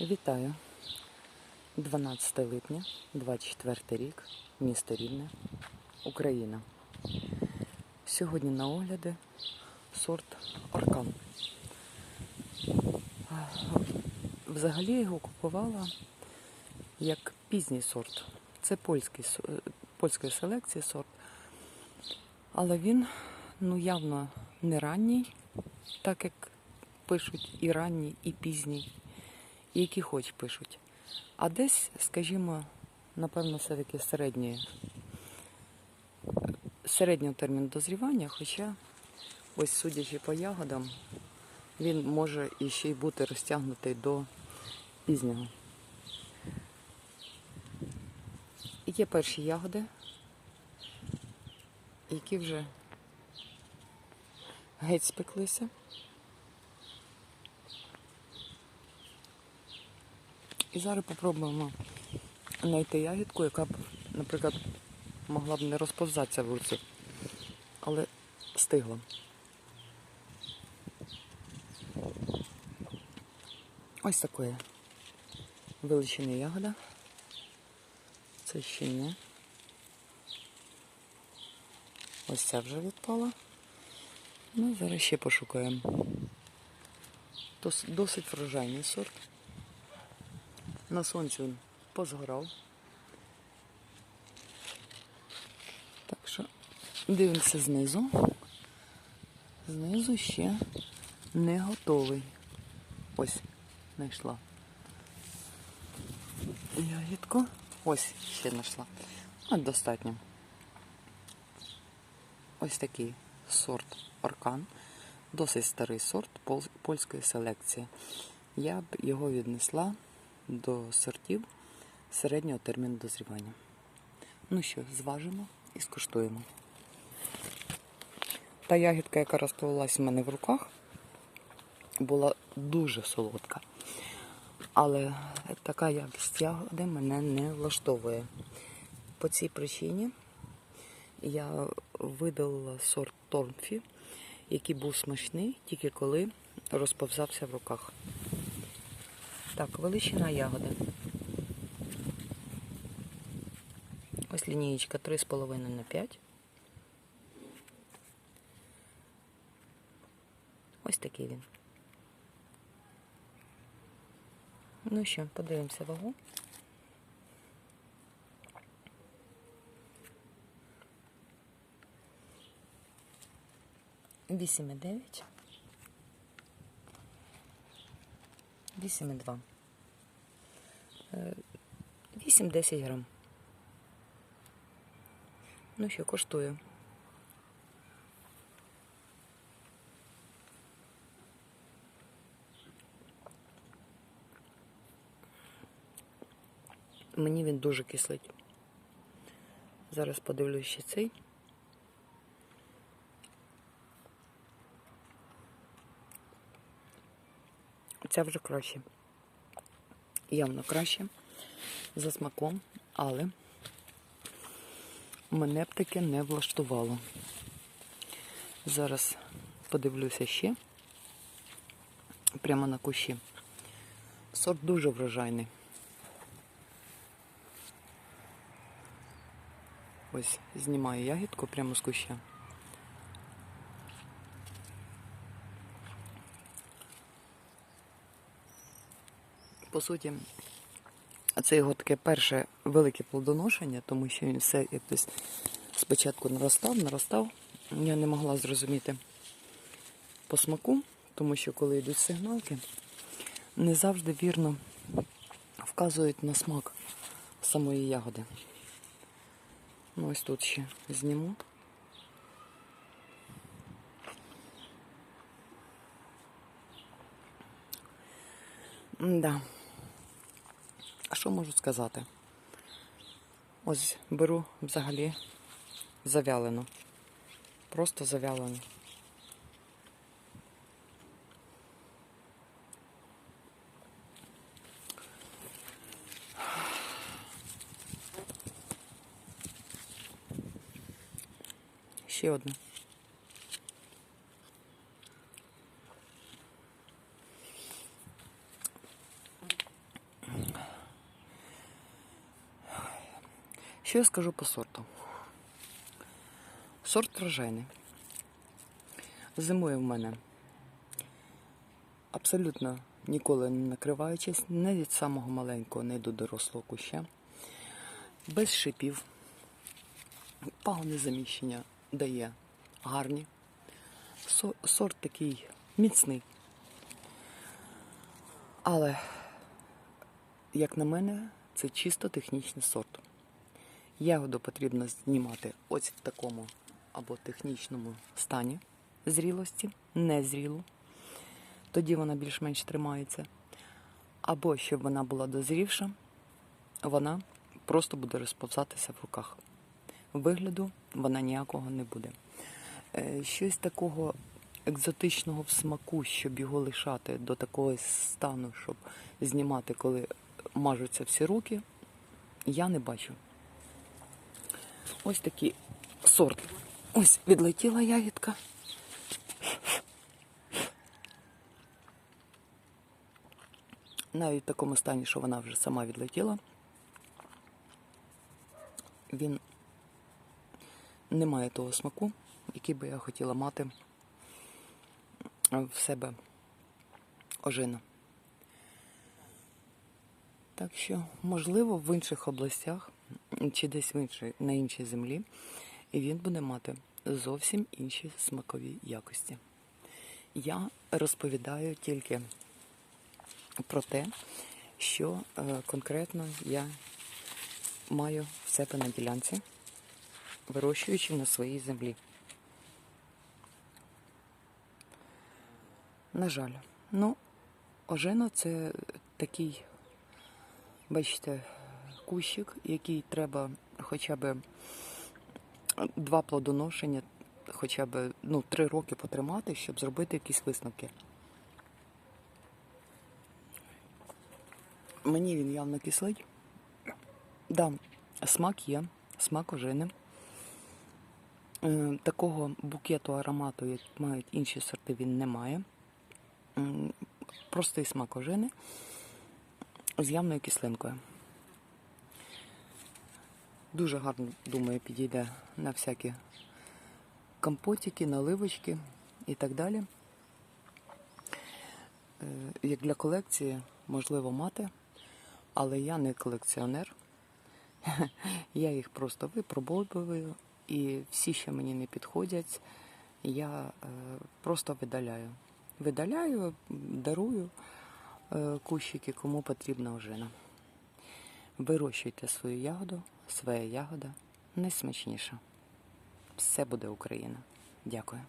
Вітаю. 12 липня, 24 рік, місто Рівне, Україна. Сьогодні на огляди сорт Аркан. Взагалі його купувала як пізній сорт. Це польський, польської селекції сорт. Але він ну, явно не ранній, так як пишуть і ранній, і пізній які хоч пишуть. А десь, скажімо, напевно, все-таки середній, середнього терміну дозрівання, хоча, ось судячи по ягодам, він може і ще й бути розтягнутий до пізнього. Є перші ягоди, які вже геть спеклися. І зараз попробуємо знайти ягідку, яка б, наприклад, могла б не розповзатися в руці, але стигла. Ось такої величини ягода. Це ще ні. Ось ця вже відпала. Ну, зараз ще пошукаємо. Досить врожайний сорт. На сонці він позгорав. Так що дивимося знизу. Знизу ще не готовий. Ось, знайшла. Ягідку. Ось ще знайшла. От достатньо. Ось такий сорт Оркан. Досить старий сорт польської селекції. Я б його віднесла до сортів середнього терміну дозрівання. Ну що, зважимо і скуштуємо. Та ягідка, яка розплилась в мене в руках, була дуже солодка. Але така якість ягоди мене не влаштовує. По цій причині я видалила сорт Тормфі, який був смачний тільки коли розповзався в руках. Так, величина ягоди. Ось лінієчка 3,5 на 5. Ось такий він. Ну що, подивимося вагу. Вісім і дев'ять. Вісім і два. 8-10 грам. Ну що, коштую. Мені він дуже кислить. Зараз подивлюсь ще цей. Ця вже краще. Явно краще за смаком, але мене б таке не влаштувало. Зараз подивлюся ще прямо на кущі. Сорт дуже врожайний. Ось знімаю ягідку прямо з куща. По суті, це його таке перше велике плодоношення, тому що він все якось спочатку наростав, наростав. Я не могла зрозуміти по смаку, тому що коли йдуть сигналки, не завжди вірно вказують на смак самої ягоди. Ну, ось тут ще зніму. Да. А що можу сказати? Ось беру взагалі завялену. Просто завялену. Ще одне. Що я скажу по сорту? Сорт врожайний. Зимує в мене абсолютно ніколи не накриваючись, не від самого маленького, не до дорослого куща, без шипів. Пагони заміщення дає гарні. Сорт такий міцний. Але, як на мене, це чисто технічний сорт. Ягоду потрібно знімати ось в такому або технічному стані зрілості, незрілу. Тоді вона більш-менш тримається. Або щоб вона була дозрівша, вона просто буде розповзатися в руках. Вигляду вона ніякого не буде. Е, Щось такого екзотичного в смаку, щоб його лишати до такого стану, щоб знімати, коли мажуться всі руки, я не бачу. Ось такий сорт. Ось відлетіла ягідка. Навіть в такому стані, що вона вже сама відлетіла. Він не має того смаку, який би я хотіла мати в себе ожина. Так що, можливо, в інших областях чи десь на іншій землі, і він буде мати зовсім інші смакові якості. Я розповідаю тільки про те, що е, конкретно я маю в себе на ділянці, вирощуючи на своїй землі. На жаль, ну, ожина це такий, бачите, кущик, який треба хоча б два плодоношення, хоча б ну, три роки потримати, щоб зробити якісь висновки. Мені він явно кислий. Да, смак є, смак ожини. Е, Такого букету аромату, як мають інші сорти, він не має. Простий смак ожини з явною кислинкою. Дуже гарно, думаю, підійде на всякі компотики, наливочки і так далі. Е, Як для колекції можливо мати, але я не колекціонер. Я їх просто випробовую, і всі, що мені не підходять, я е, просто видаляю. Видаляю, дарую е, кущики, кому потрібна ожина. Вирощуйте свою ягоду, своя ягода найсмачніша. Все буде Україна. Дякую.